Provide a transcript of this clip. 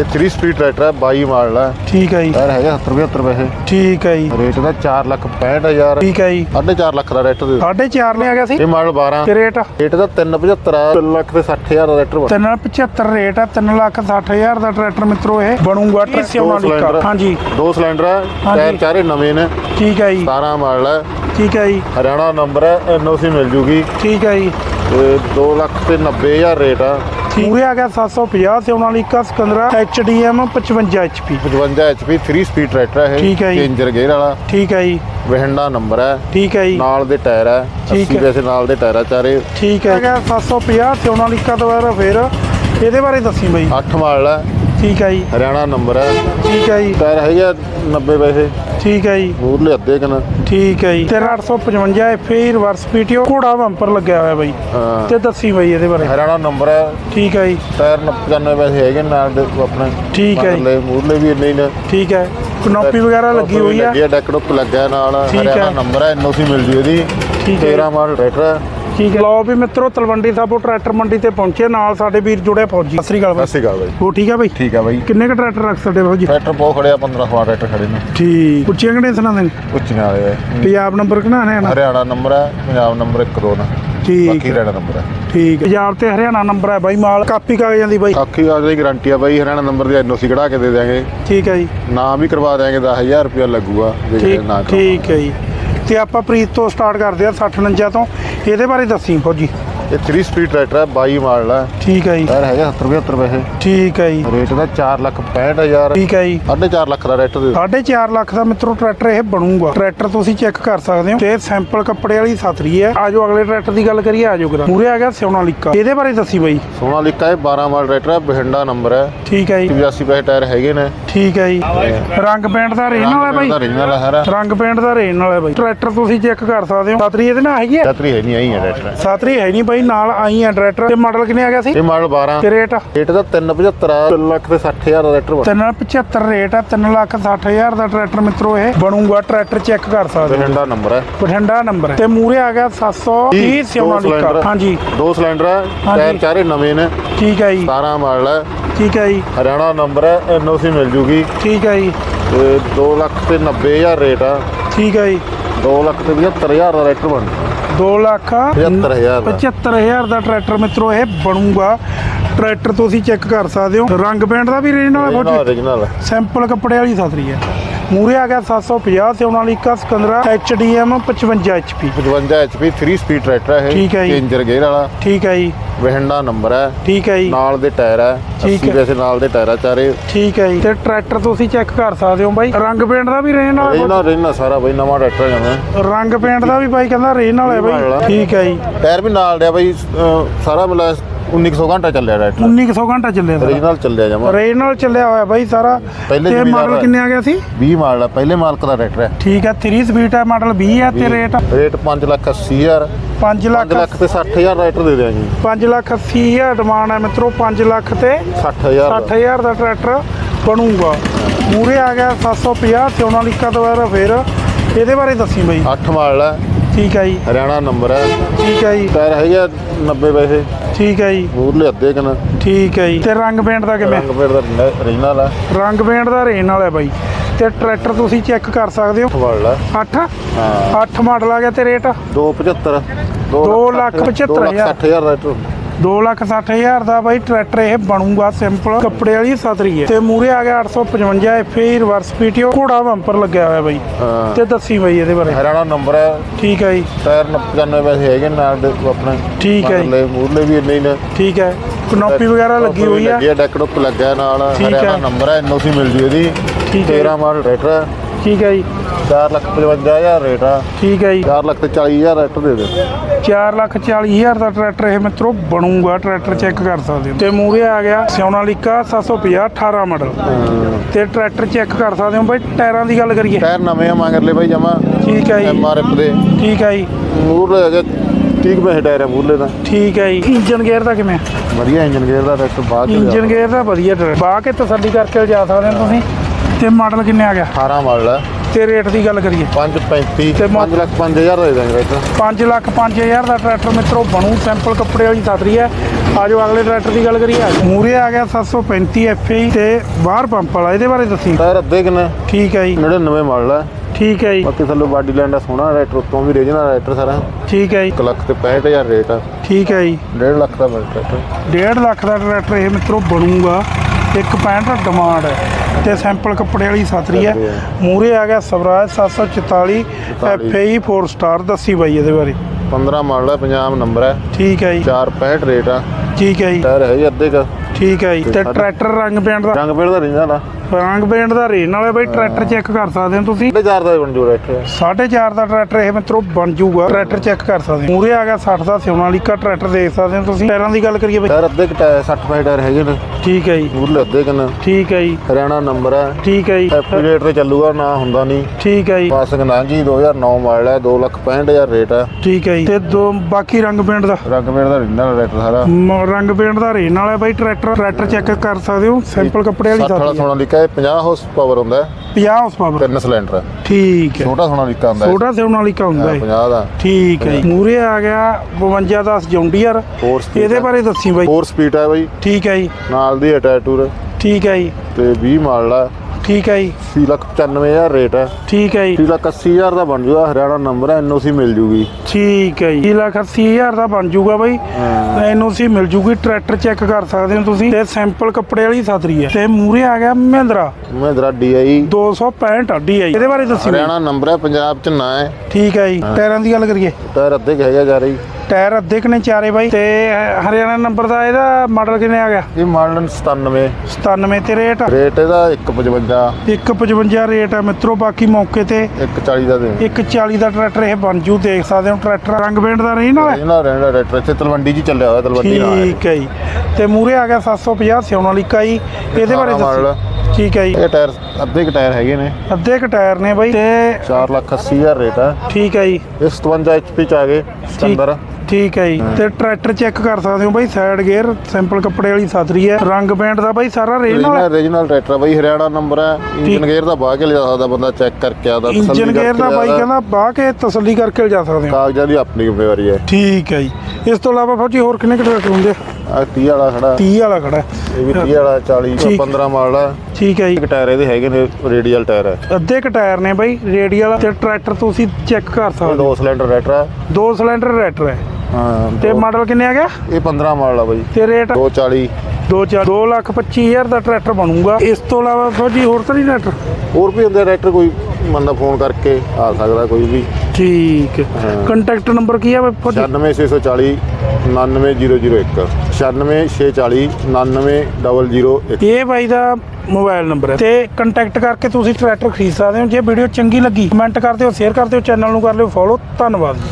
ਇਹ 3 speed tractor ਹੈ 22 model ਹੈ। ਠੀਕ ਹੈ ਜੀ। ਟਾਇਰ ਹੈਗਾ 70 75 ਪੈਸੇ। ਠੀਕ ਹੈ ਜੀ। ਰੇਟ ਦਾ 4 ਲੱਖ 65000 ਠੀਕ ਹੈ ਜੀ। 4.5 ਲੱਖ ਦਾ ਟਰੈਕਟਰ ਦੇ ਦਿਓ। ਸਾਢੇ ਚਾਰ ਲਿਆ ਗਿਆ ਸੀ? ਇਹ ਮਾਡਲ 12 ਤੇ ਰੇਟ? ਰੇਟ ਦਾ 375 ਆ 3 ਲੱਖ ਤੇ 60000 ਦਾ ਟਰੈਕਟਰ ਬਣ 375 ਰੇਟ ਆ 3 ਲੱਖ 60 ਹਜ਼ਾਰ ਦਾ ਟਰੈਕਟਰ ਮਿੱਤਰੋ ਇਹ। ਬਣੂਗਾ ਟਰੈਕਟਰ ਹਾਂਜੀ। ਦੋ ਸਿਲੰਡਰ ਹੈ। ਟਾਇਰ ਚਾਰੇ ਨਵੇਂ ਨੇ। ਠੀਕ ਹੈ ਜੀ। 17 ਮਾਡਲ ਹੈ ਠੀਕ ਹੈ ਜੀ। ਹਰਿਆਣਾ ਨੰਬਰ ਹੈ ਐਨਓਸੀ ਮਿਲ ਜੂਗੀ। ਠੀਕ ਹੈ ਜੀ। ਤੇ 2 ਲੱਖ ਤੇ 90000 ਰੇਟ ਆ। ਪੂਰੇ ਆ ਗਿਆ 750 Sonalika Sikander HDM 55 HP 55 HP 3 speed tractor ਹੈ ਠੀਕ ਹੈ ਜੀ। ਚੇਂਜਰ ਗੇਅਰ ਵਾਲਾ। ਠੀਕ ਹੈ ਜੀ। ਵਹਿੰਡਾ ਨੰਬਰ ਹੈ। ਠੀਕ ਹੈ ਜੀ। ਨਾਲ ਦੇ ਟਾਇਰ ਹੈ। ਠੀਕ 80 ਹੈ। ਪੈਸੇ ਨਾਲ ਦੇ ਟਾਇਰ ਆ ਚਾਰੇ। ਠੀਕ ਹੈ। ਗਿਆ 750 ਸੋਨਾਲੀਕਾ ਦੁਆਰਾ ਫਿਰ। ਇਹਦੇ ਬਾਰੇ ਦੱਸੀ ਬਈ। 8 ਮਾਡਲ ਹੈ। ਠੀਕ ਹੈ ਜੀ। ਹਰਿਆਣਾ ਨੰਬਰ ਹੈ। ਠੀਕ ਹੈ ਜੀ। ਟਾਇਰ ਹੈਗੇ ਆ 90 ਪੈਸੇ। ਠੀਕ ਹੈ ਜੀ। ਮੂਰਲੇ ਅੱਧੇ ਕਨ ਠੀਕ ਹੈ ਜੀ। 1355 FA ਰਿਵਰਸ PTO ਘੋੜਾ ਬੰਪਰ ਲੱਗਿਆ ਹੋਇਆ ਬਈ। ਹਾਂ। ਤੇ ਦੱਸੀ ਬਈ ਇਹਦੇ ਬਾਰੇ। ਹਰਿਆਣਾ ਨੰਬਰ ਹੈ। ਠੀਕ ਹੈ ਜੀ। ਟਾਇਰ 95 ਪੈਸੇ ਹੈਗੇ ਨਾਲ ਦੇ ਆਪਣੇ। ਠੀਕ ਹੈ ਜੀ। ਮਗਰਲੇ ਮੂਰਲੇ ਵੀ ਇੰਨੇ ਹੀ ਨੇ। ਠੀਕ ਹੈ ਕਨੋਪੀ ਵਗੈਰਾ ਲੱਗੀ ਹੋਈ ਆ। ਲੱਗੀ ਹੈ ਡੈਕ ਡੁੱਕ ਲੱਗਾ ਨਾਲ। ਠੀਕ ਹੈ। ਹਰਿਆਣਾ ਨੰਬਰ ਹੈ ਐਨਓਸੀ ਮਿਲ ਜੂ ਇਹਦੀ ਠੀਕ ਹੈ। 13 ਮਾਡਲ ਟਰੈਕਟਰ ਹੈ। ਠੀਕ ਹੈ ਲਓ ਵੀ ਮਿੱਤਰੋ ਤਲਵੰਡੀ ਸਾਬੋ ਟਰੈਕਟਰ ਮੰਡੀ ਤੇ ਪਹੁੰਚੇ ਨਾਲ ਸਾਡੇ ਵੀਰ ਜੁੜੇ ਫੌਜੀ। ਸਤਿ ਸ੍ਰੀ ਅਕਾਲ ਸਤਿ ਬਾਈ ਸ਼੍ਰੀ ਅਕਾਲ ਬਾਈ। ਉਹ ਠੀਕ ਆ ਬਾਈ? ਠੀਕ ਆ ਬਾਈ। ਕਿੰਨੇ ਕ ਟਰੈਕਟਰ ਰੱਖ ਸਕਦੇ ਫੌਜੀ? ਟਰੈਕਟਰ ਬਹੁਤ ਖੜੇ ਆ 15 16 ਟਰੈਕਟਰ ਖੜੇ ਨੇ। ਠੀਕ। ਉੱਚੀਆਂ ਕੰਡੀਸ਼ਨਾਂ ਦੇ ਨੇ? ਉੱਚੀਆਂ ਵਾਲੇ। ਪੰਜਾਬ ਨੰਬਰ ਕਿਹਨਾਂ ਹੈ ਨਾ? ਹਰਿਆਣਾ ਨੰਬਰ ਹੈ ਪੰਜਾਬ ਨੰਬਰ 1 2 ਨਾ। ਠੀਕ। ਬਾਕੀ ਹਰਿਆਣਾ ਨੰਬਰ ਹੈ। ਠੀਕ। ਪੰਜਾਬ ਤੇ ਹਰਿਆਣਾ ਨੰਬਰ ਹੈ ਬਾਈ ਮਾਲ ਕਾਪੀ ਕਾਗਜ਼ਾਂ ਦੀ ਬਾਈ। ਬਾਕੀ ਆ ਦੀ ਗਾਰੰਟੀ ਆ ਬਾਈ ਹਰਿਆਣਾ ਨੰਬਰ ਦੀ ਐਨਓਸੀ ਕਢਾ ਕੇ ਦੇ ਦਿਆਂਗੇ। ਠੀਕ ਹੈ ਜੀ। ਨਾਮ ਵੀ ਕਰਵਾ ਦਿਆਂਗੇ 10000 ਰੁਪਇਆ ਲੱਗੂਗਾ ਜੇ ਠੀਕ ਨਾ ਠੀਕ ਹੈ ਜੀ। ਤੇ ਆਪਾਂ ਪ੍ਰੀਤ ਤੋਂ ਸਟਾਰਟ ਕਰਦੇ ਆ 60 49 ਤੋਂ। ਇਹਦੇ ਬਾਰੇ ਦੱਸੀ ਫੌਜੀ। ਇਹ 3 ਸਪੀਡ ਟਰੈਕਟਰ ਹੈ 22 ਮਾਡਲ ਹੈ ਠੀਕ ਹੈ ਜੀ। ਟਾਇਰ ਹੈਗਾ 70 75 ਪੈਸੇ ਠੀਕ ਹੈ ਜੀ। ਰੇਟ ਦਾ 4 ਲੱਖ 65000 ਠੀਕ ਹੈ ਜੀ। 4.5 ਲੱਖ ਦਾ ਟਰੈਕਟਰ ਦੇ ਦਿਓ। 4.5 ਲੱਖ ਦਾ ਮਿੱਤਰੋ ਟਰੈਕਟਰ ਇਹ ਬਣੂਗਾ। ਟਰੈਕਟਰ ਤੁਸੀਂ ਚੈੱਕ ਕਰ ਸਕਦੇ ਹੋ। ਤੇ ਸੈਂਪਲ ਕੱਪੜੇ ਵਾਲੀ ਸਾਥਰੀ ਹੈ ਆਜੋ ਅਗਲੇ ਟਰੈਕਟਰ ਦੀ ਗੱਲ ਕਰੀਏ ਆਜੋ ਕਰਾ ਮੂਰੇ ਆ ਗਿਆ ਸੋਨਾਲੀਕਾ। ਇਹਦੇ ਬਾਰੇ ਦੱਸੀ ਬਾਈ। ਸੋਨਾਲੀਕਾ ਇਹ 12 ਮਾਡਲ ਟਰੈਕਟਰ ਹੈ ਬਠਿੰਡਾ ਨੰਬਰ ਹੈ ਠੀਕ ਹੈ ਜੀ। 85 ਪੈਸੇ ਟਾਇਰ ਹੈਗੇ ਨੇ। ਠੀਕ ਹੈ ਜੀ। ਰੰਗ ਪੇਂਟ ਦਾ ਰੇਨ ਵਾਲਾ ਬਾਈ। ਰੰਗ ਪੇਂਟ ਦਾ ਰੇਨ ਵਾਲਾ ਬਾਈ। ਟਰੈਕਟਰ ਤੁਸੀਂ ਚੈੱਕ ਕਰ ਸਕਦੇ ਹੋ। ਸਾਤਰੀ ਇਹਦੇ ਨਾਲ ਹੈਗੀ ਹੈ ਛਤਰੀ ਹੈ ਨਹੀਂ ਆਈ ਹੈ ਟਰੈਕਟਰ ਸਾਤਰੀ ਹੈ ਨਹੀਂ ਬਾਈ। ਨਾਲ ਆਈ ਹੈ ਟਰੈਕਟਰ ਤੇ ਮਾਡਲ ਕਿੰਨੇ ਆ ਗਿਆ ਸੀ? ਇਹ ਮਾਡਲ 12 ਤੇ ਰੇਟ ਰੇਟ ਦਾ 375 ਆ। 3 ਲੱਖ ਤੇ 60000 ਦਾ ਟਰੈਕਟਰ ਬਣ 375 ਰੇਟ ਆ 3 ਲੱਖ 60 ਹਜ਼ਾਰ ਦਾ ਟਰੈਕਟਰ ਮਿੱਤਰੋ ਇਹ। ਬਣੂਗਾ ਟਰੈਕਟਰ ਚੈੱਕ ਕਰ ਸਕਦੇ ਬਠਿੰਡਾ ਨੰਬਰ ਹੈ। ਬਠਿੰਡਾ ਨੰਬਰ ਹੈ। ਤੇ ਮੂਰੇ ਆ ਗਿਆ 730 ਦੋ ਸੋਨਾਲੀਕਾ ਸਿਲੰਡਰ। ਹਾਂਜੀ। ਦੋ ਸਿਲੰਡਰ ਹੈ। ਟਾਇਰ ਚਾਰੇ ਨਵੇਂ ਨੇ। ਠੀਕ ਹੈ ਜੀ। 17 ਮਾਡਲ ਹੈ। ਠੀਕ ਹੈ ਜੀ। ਹਰਿਆਣਾ ਨੰਬਰ ਹੈ ਐਨਓਸੀ ਮਿਲ ਜੂਗੀ। ਠੀਕ ਹੈ ਜੀ। ਤੇ 2 ਲੱਖ ਤੇ 90000 ਰੇਟ ਆ। ਠੀਕ ਹੈ ਜੀ। 2 ਲੱਖ ਤੇ 75000 ਦਾ ਟਰੈਕਟਰ ਬਣ 2 ਲੱਖ 75000 ਦਾ। 75000 ਦਾ ਟਰੈਕਟਰ ਮਿੱਤਰੋ ਇਹ ਬਣੂਗਾ। ਟਰੈਕਟਰ ਤੁਸੀਂ ਚੈੱਕ ਕਰ ਸਕਦੇ ਹੋ। ਰੰਗ ਪੇਂਟ ਦਾ ਵੀ ਰੇਂਜ ਨਾਲ ਫੌਜੀ ਓਰੀਜਨਲ ਸੈਂਪਲ ਕੱਪੜੇ ਵਾਲੀ ਸਾਥਰੀ ਹੈ। ਮੂਰੇ ਆ ਗਿਆ 750 Sonalika Sikander HDM 55 HP 55 HP 3 speed tractor ਹੈ ਠੀਕ ਹੈ ਜੀ। ਚੇਂਜਰ ਗੇਅਰ ਵਾਲਾ। ਠੀਕ ਹੈ ਜੀ। ਵਹਿੰਡਾ ਨੰਬਰ ਹੈ। ਠੀਕ ਹੈ ਜੀ। ਨਾਲ ਦੇ ਟਾਇਰ ਹੈ। ਠੀਕ 80 ਹੈ। ਪੈਸੇ ਨਾਲ ਦੇ ਟਾਇਰ ਆ ਚਾਰੇ। ਠੀਕ ਹੈ ਜੀ। ਤੇ ਟਰੈਕਟਰ ਤੁਸੀਂ ਚੈੱਕ ਕਰ ਸਕਦੇ ਹੋ ਬਾਈ। ਰੰਗ ਪੇਂਟ ਦਾ ਵੀ ਰੇਂਜ ਨਾਲ ਇਹਨਾਂ ਰਹਿਣਾ ਸਾਰਾ ਬਈ ਨਵਾਂ ਟਰੈਕਟਰ ਜਾਣਾ ਰੰਗ ਪੇਂਟ ਦਾ ਵੀ ਬਾਈ ਕਹਿੰਦਾ ਰੇਂਜ ਨਾਲ ਹੈ ਬਾਈ। ਠੀਕ ਹੈ ਜੀ। ਟਾਇਰ ਵੀ ਨਾਲ ਡਿਆ ਬਈ ਸਾਰਾ ਮਿਲਾ 1900 ਘੰਟਾ ਚੱਲਿਆ ਟਰੈਕਟਰ 1900 ਘੰਟਾ ਚੱਲਿਆ ਸਾਰਾ ਓਰੀਜਨਲ ਚੱਲਿਆ ਜਮਾ। ਰੇਂਜ ਨਾਲ ਚੱਲਿਆ ਹੋਇਆ ਬਾਈ ਸਾਰਾ। ਪਹਿਲੇ ਤੇ ਜ਼ਿਮੀਦਾਰ ਮਾਡਲ। ਹੈ। ਕਿੰਨੇ ਆ ਗਿਆ ਸੀ? 20 ਮਾਡਲ ਆ ਪਹਿਲੇ ਮਾਲਕ ਦਾ ਟਰੈਕਟਰ ਹੈ। ਠੀਕ ਹੈ 3 ਸਪੀਡ ਹੈ ਮਾਡਲ 20 ਹੈ ਤੇ ਰੇਟ ਰੇਟ 5 ਲੱਖ 80000 5 5 ਲੱਖ ਲੱਖ ਤੇ 60000 ਦਾ ਟਰੈਕਟਰ ਦੇ ਦਿਆਂਗੇ 5 ਲੱਖ 80 ਹਜ਼ਾਰ ਡਿਮਾਂਡ ਹੈ ਮਿੱਤਰੋ 5 ਲੱਖ ਤੇ 60000 ਦਾ। 60000 ਦਾ ਟਰੈਕਟਰ ਬਣੂਗਾ। ਮੂਰੇ ਆ ਗਿਆ 750 ਸੋਨਾਲੀਕਾ ਦੁਆਰਾ ਫਿਰ ਇਹਦੇ ਬਾਰੇ ਦੱਸੀ ਬਾਈ। 8 ਮਾਡਲ ਹੈ। ਠੀਕ ਹੈ ਜੀ। ਹਰਿਆਣਾ ਨੰਬਰ ਹੈ। ਠੀਕ ਹੈ ਜੀ। ਟਾਇਰ ਹੈਗੇ ਆ 90 ਪੈਸੇ। ਠੀਕ ਹੈ ਜੀ। ਮੂਰਲੇ ਅੱਧੇ ਕਨ ਠੀਕ ਹੈ ਜੀ। ਤੇ ਰੰਗ ਪੇਂਟ ਦਾ ਕਿਵੇਂ? ਰੰਗ ਪੇੜ ਦਾ ਓਰੀਜਨਲ ਹੈ ਰੰਗ ਪੇਂਟ ਦਾ ਰੇਨ ਵਾਲਾ ਹੈ ਬਾਈ। ਤੇ ਟਰੈਕਟਰ ਤੁਸੀਂ ਚੈੱਕ ਕਰ ਸਕਦੇ ਹੋ? ਮਾਡਲ ਹੈ 8 ਹਾਂ। 8 ਮਾਡਲ ਆ ਗਿਆ ਤੇ ਰੇਟ? 275 ਦੋ ਲੱਖ ਪਝੱਤਰ ਹਜ਼ਾਰ। 60000 ਦਾ ਟਰੈਕਟਰ 2 ਲੱਖ 60 ਹਜ਼ਾਰ ਦਾ ਬਾਈ ਟਰੈਕਟਰ ਇਹ ਬਣੂਗਾ ਸਿੰਪਲ ਕੱਪੜੇ ਵਾਲੀ ਸਤਰੀ ਹੈ ਤੇ ਮੂਰੇ ਆ ਗਿਆ 855 FA ਰਿਵਰਸ PTO ਘੋੜਾ ਬੰਪਰ ਲੱਗਿਆ ਹੋਇਆ ਬਾਈ। ਤੇ ਦੱਸੀ ਬਾਈ ਇਹਦੇ ਬਾਰੇ। ਹਰਿਆਣਾ ਨੰਬਰ ਹੈ। ਠੀਕ ਹੈ ਜੀ। ਟਾਇਰ 95 ਪੈਸੇ ਹੈਗੇ ਨਾਲ ਆਪਣੇ। ਠੀਕ ਹੈ ਜੀ। ਮੂਰਲੇ ਵੀ ਇੰਨੇ ਹੀ ਨੇ। ਠੀਕ ਹੈ। ਕਨੋਪੀ ਵਗੈਰਾ ਲੱਗੀ ਹੋਈ ਹੈ ਡੈਕ ਡੁੱਕ ਲੱਗਾ ਨਾਲ। ਹਰਿਆਣਾ ਨੰਬਰ ਹੈ ਐਨਓਸੀ ਮਿਲ ਜੂ ਇਹਦੀ ਠੀਕ ਹੈ। 13 ਮਾਡਲ ਟਰੈਕਟਰ ਠੀਕ ਹੈ ਜੀ। 4 ਲੱਖ 55000 ਰੇਟ ਆ। ਠੀਕ ਹੈ ਜੀ। 4 ਲੱਖ ਤੇ 40000 ਟਰੈਕਟਰ ਦੇ ਦੇ। 4 ਲੱਖ 40 ਹਜ਼ਾਰ ਦਾ ਟਰੈਕਟਰ ਇਹ ਮਿੱਤਰੋ ਬਣੂਗਾ ਟਰੈਕਟਰ ਚੈੱਕ ਕਰ ਸਕਦੇ ਹੋ। ਤੇ ਮੂਰੇ ਆ ਗਿਆ ਸੋਨਾਲੀਕਾ 750 18 ਮਾਡਲ ਤੇ ਟਰੈਕਟਰ ਚੈੱਕ ਕਰ ਸਕਦੇ ਹੋ ਬਾਈ ਟਾਇਰਾਂ ਦੀ ਗੱਲ ਕਰੀਏ। ਟਾਇਰ ਨਵੇਂ ਆ ਮਗਰਲੇ ਬਾਈ ਜਮਾ। ਠੀਕ ਹੈ ਜੀ। ਐਮਆਰਐਫ ਦੇ। ਠੀਕ ਹੈ ਜੀ। ਮੂਰਲੇ ਹੈਗੇ 30 ਕੁ ਪੈਸੇ ਟਾਇਰ ਹੈ ਮੂਰਲੇ ਦਾ ਠੀਕ ਹੈ ਜੀ। ਇੰਜਨ ਗੇਅਰ ਦਾ ਕਿਵੇਂ? ਵਧੀਆ ਇੰਜਨ ਗੇਅਰ ਦਾ ਟਰੈਕਟਰ ਬਾਅਦ ਚ ਇੰਜਨ ਗੇਅਰ ਦਾ ਵਧੀਆ ਟਰੈਕਟਰ। ਬਾਹ ਕੇ ਤਸੱਲੀ ਕਰਕੇ ਲਿਜਾ ਸਕਦੇ ਹੋ ਤੁਸੀਂ। ਤੇ ਮਾਡਲ ਕਿੰਨੇ ਆ ਗਿਆ? 18 ਮਾਡਲ ਹੈ ਤੇ ਰੇਟ ਦੀ ਗੱਲ ਕਰੀਏ। 535 ਤੇ ਮਾ- 5 ਲੱਖ 5000 ਦਾ ਦੇ ਦਾਂਗੇ ਟਰੈਕਟਰ। 5 ਲੱਖ 5000 ਦਾ ਟਰੈਕਟਰ ਮਿੱਤਰੋ ਬਣੂ ਸੈਂਪਲ ਕੱਪੜੇ ਵਾਲੀ ਸਾਦਰੀ ਹੈ। ਆਜੋ ਅਗਲੇ ਟਰੈਕਟਰ ਦੀ ਗੱਲ ਕਰੀਏ। ਮੂਰੇ ਆ ਗਿਆ 735 FE ਤੇ ਬਾਹਰ ਪੰਪ ਵਾਲਾ ਇਹਦੇ ਬਾਰੇ ਦੱਸੀ। ਟਾਇਰ ਅੱਧੇ ਕਿੰਨੇ ਠੀਕ ਹੈ ਜੀ। 99 ਮਾਡਲ ਹੈ ਠੀਕ ਹੈ ਜੀ। ਬਾਕੀ ਥੱਲੋਂ ਬਾਡੀ ਲੈਂਡ ਦਾ ਸੋਹਣਾ ਰੇਟ ਉੱਤੋਂ ਵੀ ਰੀਜਨਲ ਰੇਟਰ ਸਾਰਾ। ਠੀਕ ਹੈ ਜੀ। 1 ਲੱਖ ਤੇ 65000 ਰੇਟ ਆ। ਠੀਕ ਹੈ ਜੀ। 1.5 ਲੱਖ ਦਾ ਮਿਲ ਟਰੈਕਟਰ। 1.5 ਲੱਖ ਦਾ ਟਰੈਕਟਰ ਇਹ ਮਿੱਤਰੋ ਬਣੂਗਾ। 165 ਡਿਮਾਂਡ ਹੈ ਤੇ ਸੈਂਪਲ ਕੱਪੜੇ ਵਾਲੀ ਸਾਤਰੀ ਹੈ। ਮੂਰੇ ਆ ਗਿਆ ਸਵਰਾਜ 744 FAE 4 ਸਟਾਰ ਦੱਸੀ ਬਾਈ ਇਹਦੇ ਬਾਰੇ। 15 ਮਾਡਲ ਹੈ ਪੰਜਾਬ ਨੰਬਰ ਹੈ। ਠੀਕ ਹੈ ਜੀ। 465 ਰੇਟ ਆ। ਠੀਕ ਹੈ ਜੀ। ਟਾਇਰ ਹੈ ਜੀ ਅੱਧੇ ਕ। ਠੀਕ ਹੈ ਜੀ ਤੇ ਟਰੈਕਟਰ ਰੰਗ ਪੇਂਟ ਦਾ? ਰੰਗ ਪੇੜ ਦਾ ਰੀਜਨਲ ਆ ਰੰਗ ਪੇਂਟ ਦਾ ਰੇਨ ਵਾਲੇ ਬਾਈ ਟਰੈਕਟਰ ਚੈੱਕ ਕਰ ਸਕਦੇ ਹੋ ਤੁਸੀਂ। 4.5 ਦਾ ਬਣ ਜੂ ਰੇਟ 4.5 ਦਾ ਟਰੈਕਟਰ ਇਹ ਮਿੱਤਰੋ ਬਣ ਜਾਊਗਾ ਟਰੈਕਟਰ ਚੈੱਕ ਕਰ ਸਕਦੇ ਹੋ। ਮੂਰੇ ਆ ਗਿਆ 60 ਦਾ ਸੋਨਾਲੀਕਾ ਟਰੈਕਟਰ ਦੇਖ ਸਕਦੇ ਹੋ ਤੁਸੀਂ। ਟਾਇਰਾਂ ਦੀ ਗੱਲ ਕਰੀਏ ਬਾਈ। ਟਾਇਰ ਅੱਧੇ ਕ ਟਾਇਰ 60 ਪੈਸੇ ਟਾਇਰ ਹੈਗੇ ਨੇ। ਠੀਕ ਹੈ ਜੀ। ਮੂਰਲੇ ਅੱਧੇ ਕਿੰਨੇ ਠੀਕ ਹੈ ਜੀ। ਹਰਿਆਣਾ ਨੰਬਰ ਹੈ। ਠੀਕ ਹੈ ਜੀ। ਐਪੀਡੇਟ ਤੇ ਚੱਲੂਗਾ ਨਾ ਹੁੰਦਾ ਨਹੀਂ। ਠੀਕ ਹੈ ਜੀ। ਪਾਸਿੰਗ ਨਾਂਗੀ 2009 ਮਾਡਲ ਹੈ 265000 ਰੇਟ ਹੈ। ਠੀਕ ਹੈ ਜੀ। ਤੇ ਦੋ ਬਾਕੀ ਰੰਗ ਪੇਂਟ ਦਾ? ਰੰਗ ਪੇੜ ਦਾ ਰੀਜਨਲ ਰੇਟ ਸਾਰਾ। ਰੰਗ ਪੇਂਟ ਦਾ ਰੇਨ ਵਾਲਾ ਬਾਈ ਟਰੈਕਟਰ ਟਰੈਕਟਰ ਚੈੱਕ ਕਰ ਸਕਦੇ ਹੋ ਸਿੰਪਲ ਕੱਪੜੇ ਵਾਲੀ 60 ਵਾਲਾ ਸਾਥੀ ਸੋਨਾ ਲਿਖਿਆ 50 ਹਾਰਸ ਪਾਵਰ ਹੁੰਦਾ ਹੈ। 50 ਹਾਰਸ ਪਾਵਰ ਤਿੰਨ ਸਿਲੰਡਰ ਹੈ ਠੀਕ ਹੈ। ਛੋਟਾ ਸੋਨਾ ਲਿਖਾ ਹੁੰਦਾ ਹੈ। ਛੋਟਾ ਸੋਨਾਲੀਕਾ ਹੁੰਦਾ ਹੈ 50 ਦਾ। ਠੀਕ ਹੈ ਮੂਰੇ ਆ ਗਿਆ 52 10 ਜੌਂਡੀਅਰ। Four speed ਇਹਦੇ ਹੈ। ਬਾਰੇ ਦੱਸੀ ਬਾਈ। 4 ਸਪੀਡ ਹੈ ਬਾਈ। ਠੀਕ ਹੈ ਜੀ। ਨਾਲ ਦੀ ਅਟੈਚੂਰ ਠੀਕ ਹੈ ਜੀ। ਤੇ 20 ਮਾਡਲ ਹੈ ਠੀਕ ਹੈ ਜੀ। 6 ਲੱਖ 95000 ਰੇਟ ਹੈ। ਠੀਕ ਹੈ ਜੀ। 6 ਲੱਖ 80000 ਦਾ ਬਣ ਜੂਗਾ ਹਰਿਆਣਾ ਨੰਬਰ ਹੈ ਐਨਓਸੀ ਮਿਲ ਜੂਗੀ। ਠੀਕ ਹੈ ਜੀ। 280000 ਦਾ ਬਣ ਜਾਊਗਾ ਬਾਈ। ਐਨਓਸੀ ਮਿਲ ਜੂਗੀ ਟਰੈਕਟਰ ਚੈੱਕ ਕਰ ਸਕਦੇ ਹੋ ਤੁਸੀਂ। ਤੇ ਸੈਂਪਲ ਕੱਪੜੇ ਵਾਲੀ ਸਾਤਰੀ ਹੈ। ਤੇ ਮੂਰੇ ਆ ਗਿਆ ਮਹਿੰਦਰਾ। ਮਹਿੰਦਰਾ ਡੀਆਈ 265 ਅੱਡੀ ਹੈ ਜੀ। ਇਹਦੇ ਬਾਰੇ ਦੱਸੀ। ਹਰਿਆਣਾ ਨੰਬਰ ਹੈ ਪੰਜਾਬ ਚ ਨਾ ਹੈ। ਠੀਕ ਹੈ ਜੀ। ਟਾਇਰਾਂ ਦੀ ਗੱਲ ਕਰੀਏ। ਟਾਇਰ ਅੱਧੇ ਕੁ ਹੈਗਾ ਜਾ ਰਹੀ। ਟਾਇਰ ਅੱਧੇ ਕਨੇ ਚਾਰੇ ਬਾਈ ਤੇ ਹਰਿਆਣਾ ਨੰਬਰ ਦਾ ਇਹਦਾ ਮਾਡਲ ਕਿੰਨੇ ਆ ਗਿਆ? ਇਹ ਮਾਡਲ 97 97 ਤੇ ਰੇਟ ਰੇਟ ਇਹਦਾ 155 155 ਰੇਟ ਹੈ ਮਿੱਤਰੋ ਬਾਕੀ ਮੌਕੇ ਤੇ 140 ਦਾ ਦੇ 140 ਦਾ ਟਰੈਕਟਰ ਇਹ ਬਣ ਜੂ ਦੇਖ ਸਕਦੇ ਹੋ ਟਰੈਕਟਰ। ਰੰਗ ਪੇਂਟ ਦਾ ਨਹੀਂ ਨਾਲ? ਇਹਨਾਂ ਰਹਿਣਾ ਰੇਟ ਇੱਥੇ ਤਲਵੰਡੀ ਜੀ ਚੱਲਿਆ ਹੋਇਆ ਤਲਵੰਡੀ ਨਾਲ। ਠੀਕ ਹੈ ਜੀ। ਤੇ ਮੂਰੇ ਆ ਗਿਆ 750 ਸਿਉਣਾਲੀਕਾ ਜੀ ਇਹਦੇ ਬਾਰੇ ਦੱਸੋ। ਠੀਕ ਹੈ ਜੀ। ਇਹ ਟਾਇਰ ਅੱਧੇ ਕ ਟਾਇਰ ਹੈਗੇ ਨੇ। ਅੱਧੇ ਕ ਟਾਇਰ ਨੇ ਬਾਈ। ਤੇ 4 ਲੱਖ 80000 ਰੇਟ ਹੈ ਠੀਕ ਹੈ ਜੀ। ਇਹ 57 ਐਚਪੀ ਚ ਆ ਗਏ ਸਤੰਦਰ ਠੀਕ ਹੈ ਜੀ। ਤੇ ਟਰੈਕਟਰ ਚੈੱਕ ਕਰ ਸਕਦੇ ਹੋ ਬਾਈ ਸਾਈਡ ਗੇਅਰ ਸਿੰਪਲ ਕੱਪੜੇ ਵਾਲੀ ਸਾਤਰੀ ਹੈ। ਰੰਗ ਪੇਂਟ ਦਾ ਬਾਈ ਸਾਰਾ ਰੇਨ ਨਾਲ ਰੀਜਨਲ ਟਰੈਕਟਰ ਬਾਈ ਹਰਿਆਣਾ ਨੰਬਰ ਹੈ। ਇੰਜਨ ਗੇਅਰ ਦਾ ਬਾਹ ਕੇ ਲਿਜਾ ਸਕਦਾ ਬੰਦਾ ਚੈੱਕ ਕਰਕੇ ਆਦਾ ਇੰਜਨ ਗੇਅਰ ਦਾ ਬਾਈ ਕਹਿੰਦਾ ਬਾਹ ਕੇ ਤਸੱਲੀ ਕਰਕੇ ਲਿਜਾ ਸਕਦੇ ਹੋ। ਕਾਗਜ਼ਾਂ ਦੀ ਆਪਣੀ ਜ਼ਿੰਮੇਵਾਰੀ ਹੈ। ਠੀਕ ਹੈ ਜੀ। ਇਸ ਤੋਂ ਇਲਾਵਾ ਫੌਜੀ ਹੋਰ ਕਿੰਨੇ ਕੁ ਟਰੈਕਟਰ ਹੁੰਦੇ? ਆ 30 ਵਾਲਾ ਖੜਾ 30 ਵਾਲਾ ਖੜਾ। ਇਹ ਵੀ 30 ਵਾਲਾ 40 ਠੀਕ। 15 ਮਾਡਲ ਠੀਕ ਹੈ ਜੀ। ਟਾਇਰ ਇਹਦੇ ਹੈਗੇ ਨੇ ਰੇਡੀਅਲ ਟਾਇਰ ਹੈ। ਅੱਧੇ ਕ ਟਾਇਰ ਨੇ ਬਾਈ ਰੇਡੀਅਲ ਤੇ ਟਰੈਕਟਰ ਤੁਸੀਂ ਚੈੱਕ ਕਰ ਸਕਦੇ ਹੋ। ਦੋ ਸਿਲੰਡਰ ਰੈਟਰ ਹੈ। ਦੋ ਸਿਲੰਡਰ ਰੈਟਰ ਹੈ। ਹਾਂ ਤੇ ਮਾਡਲ ਕਿੰਨੇ ਆ ਗਿਆ? ਇਹ 15 ਮਾਡਲ ਆ ਬਾਈ। ਤੇ ਰੇਟ? 240 ਦੋ ਚਾਰ 2 ਲੱਖ 25 ਹਜ਼ਾਰ ਦਾ ਟਰੈਕਟਰ ਬਣੂਗਾ। ਇਸ ਤੋਂ ਇਲਾਵਾ ਫੌਜੀ ਹੋਰ ਤਾਂ ਨਹੀਂ ਟਰੈਕਟਰ? ਹੋਰ ਵੀ ਹੁੰਦੇ ਰੈਟਰ ਕੋਈ ਮੰਨਾ ਫੋਨ ਕਰਕੇ ਆ ਸਕਦਾ ਕੋਈ ਵੀ। ਠੀਕ। ਕੰਟੈਕਟ ਨੰਬਰ ਕੀ ਆ ਬਾਈ ਫੌਜੀ 96640 99001 96640 99001 ਇਹ ਬਾਈ ਦਾ ਮੋਬਾਈਲ ਨੰਬਰ ਹੈ। ਤੇ ਕੰਟੈਕਟ ਕਰਕੇ ਤੁਸੀਂ ਟਰੈਕਟਰ ਖਰੀਦ ਸਕਦੇ ਹੋ। ਜੇ ਵੀਡੀਓ ਚੰਗੀ ਲੱਗੀ ਕਮੈਂਟ ਕਰ ਦਿਓ ਸ਼ੇਅਰ ਕਰ ਦਿਓ ਚੈਨਲ ਨੂੰ ਕਰ ਲਿਓ ਫੋਲੋ ਧੰਨਵਾਦ ਜੀ।